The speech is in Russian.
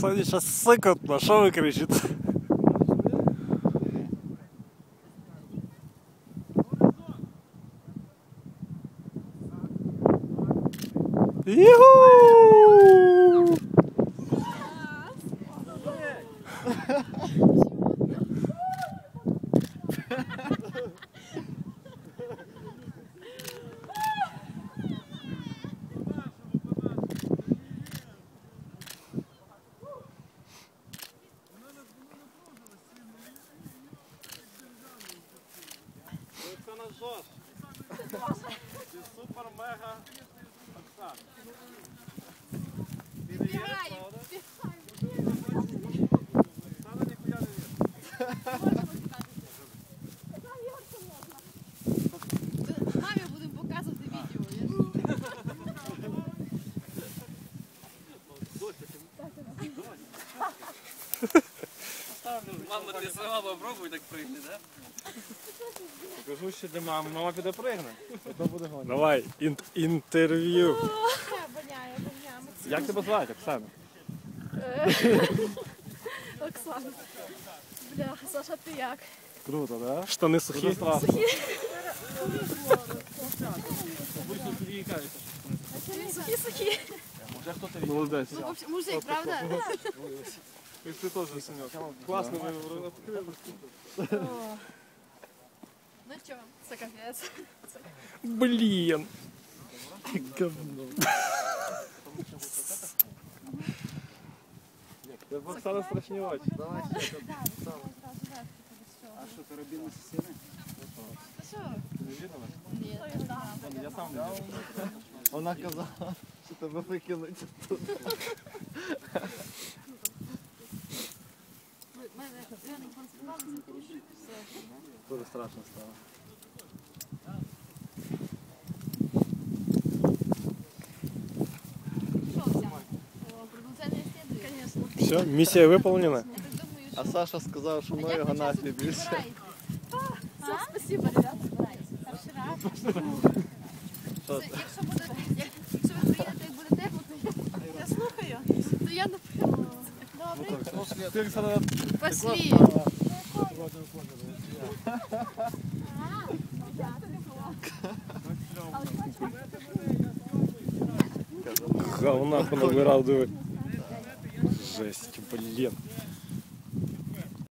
Кстати, сейчас сыкотно, что вы кричите? Юху! Це наш Жош. Ти супер мега Оксан. Ти не є, правда? Оксана ніхуя не є. Мамі будемо показувати відео. Мама, ти сама попробуй так пригни, да? Покажу ще де мама. Мама піде пригне. Буде. Давай, ін- інтерв'ю. Воняє, воняє. Як тебе звати, Оксана? Оксана. Бля, Саша, ти як? Круто, да? Штани сухі. Обично тоді кажеться. Сухі, сухі. Може хто ти Молодець. Ну, в мужик, правда? Ти теж синьок. Класно вибрав. Ну що, це капець. Блін. Говно. Це в Оксана страшні очі. А що, ти робив на сісіни? Та що? Ти не видала? Ні, Я сам не бачив. Вона казала, що тебе викинуть. Ми- мене реально концентрувалися, тому що все. Дуже страшно стало. Все, місія виповнена. Я так думаю, А що... Саша сказав, що ми його нафі більше. Все, спасибо, ребята. Перший раз. Що Це, Якщо буде, як- якщо ви приїдете і буде тепло, то я, я слухаю. То я напевно. Добре. Ти, Оксана, Пошли. Говна понабирав, диви. Жесть, блін.